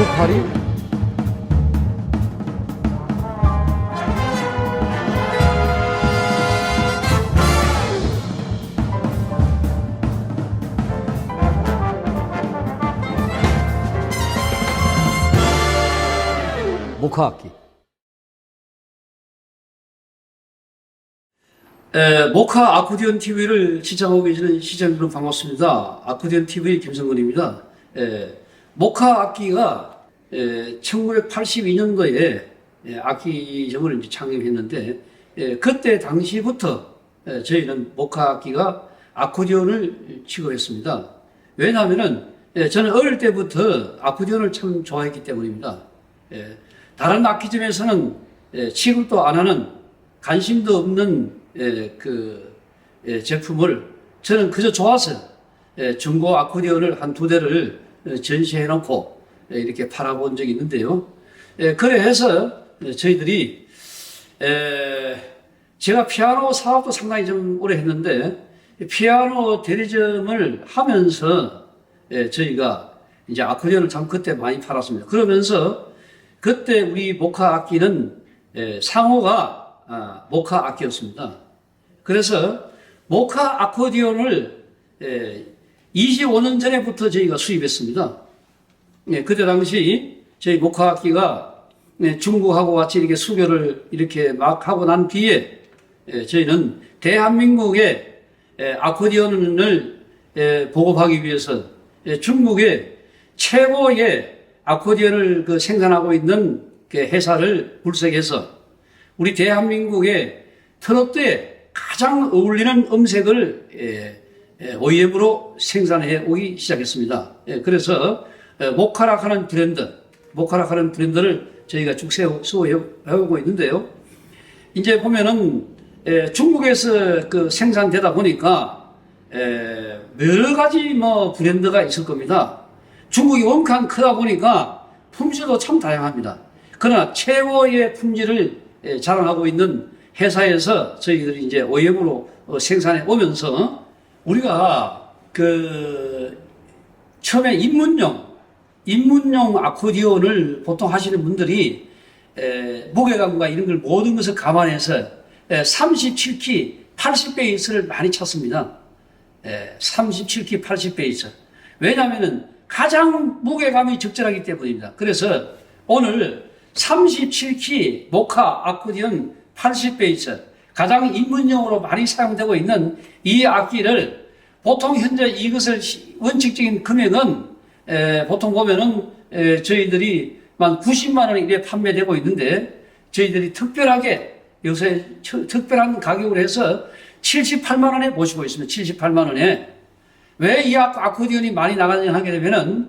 나무파리 목화악기 에, 모카 아코디언 TV를 시청하고 계시는 시청자 여러분 반갑습니다. 아코디언 TV 김성근입니다. 에, 모카 악기가 에, 1982년도에 에, 악기점을 이제 창립했는데 에, 그때 당시부터 에, 저희는 모카 악기가 아코디언을 취급했습니다. 왜냐하면은 에, 저는 어릴 때부터 아코디언을 참 좋아했기 때문입니다. 에, 다른 악기점에서는 에, 취급도 안 하는 관심도 없는 에, 그 에, 제품을 저는 그저 좋아서 에, 중고 아코디언을 한 두 대를 에, 전시해 놓고 에, 이렇게 팔아본 적이 있는데요. 에, 그래 해서 에, 저희들이 에, 제가 피아노 사업도 상당히 좀 오래 했는데 피아노 대리점을 하면서 에, 저희가 이제 아코디언을 참 그때 많이 팔았습니다. 그러면서 그때 우리 목화 악기는 에, 상호가 아, 목화 악기였습니다. 그래서 목화 아코디언을 에, 25년 전에부터 저희가 수입했습니다. 예, 그때 당시 저희 목화 악기가 예, 중국하고 같이 이렇게 수교를 이렇게 막 하고 난 뒤에 예, 저희는 대한민국의 예, 아코디언을 예, 보급하기 위해서 예, 중국의 최고의 아코디언을 그 생산하고 있는 그 회사를 불색해서 우리 대한민국의 트로트에 가장 어울리는 음색을 예, 예, OEM으로 생산해 오기 시작했습니다. 예, 그래서 예, 모카락 하는 브랜드, 모카락 하는 브랜드를 저희가 쭉 세워, 세워오고 있는데요. 이제 보면은 예, 중국에서 그 생산되다 보니까 예, 여러 가지 뭐 브랜드가 있을 겁니다. 중국이 원칸 크다 보니까 품질도 참 다양합니다. 그러나 최고의 품질을 예, 자랑하고 있는 회사에서 저희들이 이제 OEM으로 어, 생산해 오면서 우리가 그 처음에 입문용 입문용 아코디언을 보통 하시는 분들이 에, 무게감과 이런 걸 모든 것을 감안해서 에, 37키 80베이스를 많이 쳤습니다. 에, 37키 80베이스. 왜냐하면 가장 무게감이 적절하기 때문입니다. 그래서 오늘 37키 모카 아코디언 80베이스 가장 입문용으로 많이 사용되고 있는 이 악기를 보통 현재 이것을 시- 원칙적인 금액은 에, 보통 보면은 에, 저희들이 만 90만 원에 이래 판매되고 있는데 저희들이 특별하게 요새 처- 특별한 가격으로 해서 78만 원에 모시고 있습니다. 78만 원에 왜 이 아코디언이 많이 나가냐 하게 되면은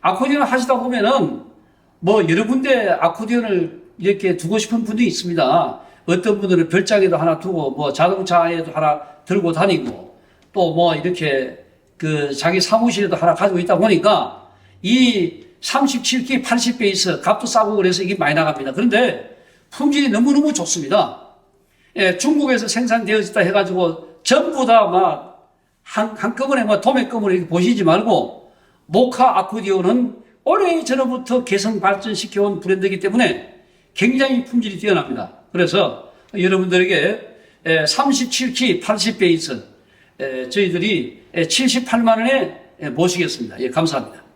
아코디언을 하시다 보면은 뭐 여러 군데 아코디언을 이렇게 두고 싶은 분도 있습니다. 어떤 분들은 별장에도 하나 두고 뭐 자동차에도 하나 들고 다니고 또 뭐 이렇게 그 자기 사무실에도 하나 가지고 있다 보니까 이 37키 80베이스 값도 싸고 그래서 이게 많이 나갑니다. 그런데 품질이 너무너무 좋습니다. 예, 중국에서 생산되어졌다 해가지고 전부 다 막 한, 한꺼번에 뭐 도매금으로 보시지 말고 모카 아코디언은 오래 전부터 개성 발전시켜온 브랜드이기 때문에 굉장히 품질이 뛰어납니다. 그래서 여러분들에게 37키 80베이스 저희들이 78만 원에 모시겠습니다. 예, 감사합니다.